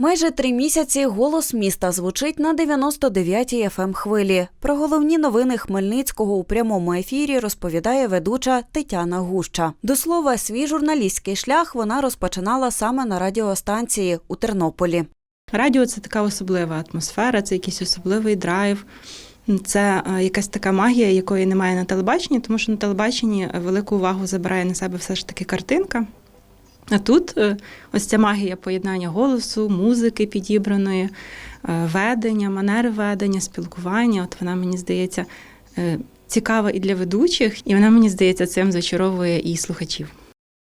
Майже три місяці голос міста звучить на 99-й fm хвилі. Про головні новини Хмельницького у прямому ефірі розповідає ведуча Тетяна Гуща. До слова, свій журналістський шлях вона розпочинала саме на радіостанції у Тернополі. Радіо це така особлива атмосфера, це якийсь особливий драйв. Це е, якась така магія, якої немає на телебаченні, тому що на телебаченні велику увагу забирає на себе все ж таки картинка. А тут е, ось ця магія поєднання голосу, музики підібраної, е, ведення, манери ведення, спілкування. От вона мені здається е, цікава і для ведучих, і вона мені здається цим зачаровує і слухачів.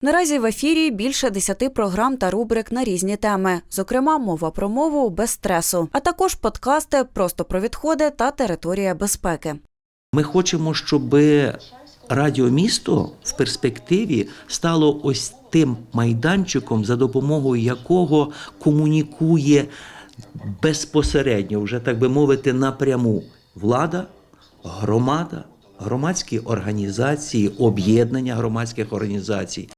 Наразі в ефірі більше десяти програм та рубрик на різні теми, зокрема, мова про мову без стресу, а також подкасти просто про відходи та територія безпеки. Ми хочемо, щоб радіомісто в перспективі стало ось тим майданчиком, за допомогою якого комунікує безпосередньо, вже так би мовити, напряму влада, громада, громадські організації, об'єднання громадських організацій.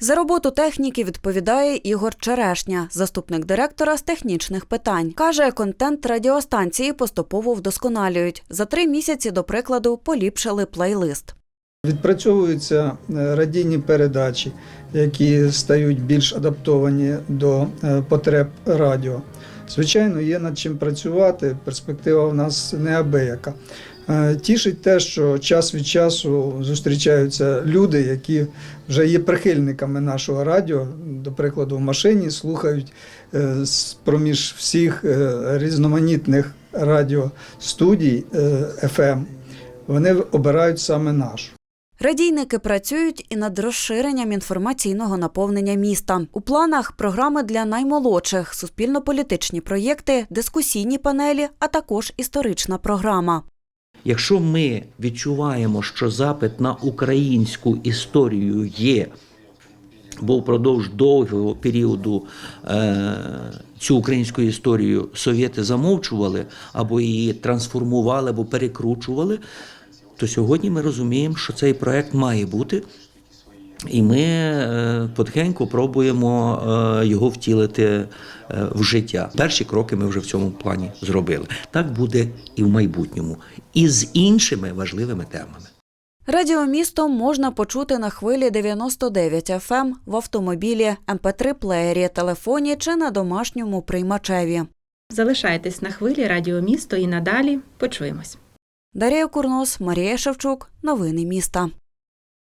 За роботу техніки відповідає Ігор Черешня, заступник директора з технічних питань. Каже, контент радіостанції поступово вдосконалюють. За три місяці, до прикладу, поліпшили плейлист. Відпрацьовуються е, радійні передачі, які стають більш адаптовані до е, потреб радіо. Звичайно, є над чим працювати. Перспектива в нас неабияка. Е, Тішить те, що час від часу зустрічаються люди, які вже є прихильниками нашого радіо. До прикладу, в машині слухають проміж всіх різноманітних радіостудій FM. Вони обирають саме нашу. Радійники працюють і над розширенням інформаційного наповнення міста. У планах програми для наймолодших, суспільно-політичні проєкти, дискусійні панелі, а також історична програма. Якщо ми відчуваємо, що запит на українську історію є, бо впродовж довгого періоду е, цю українську історію совєти замовчували або її трансформували, або перекручували, то сьогодні ми розуміємо, що цей проект має бути. І ми е, потихеньку пробуємо е, його втілити е, в життя. Перші кроки ми вже в цьому плані зробили. Так буде і в майбутньому, і з іншими важливими темами. Радіомісто можна почути на хвилі 99 FM в автомобілі, МП3-плеєрі, телефоні чи на домашньому приймачеві. Залишайтесь на хвилі Радіо Місто і надалі почуємось. Дарія Курнос, Марія Шевчук. Новини міста.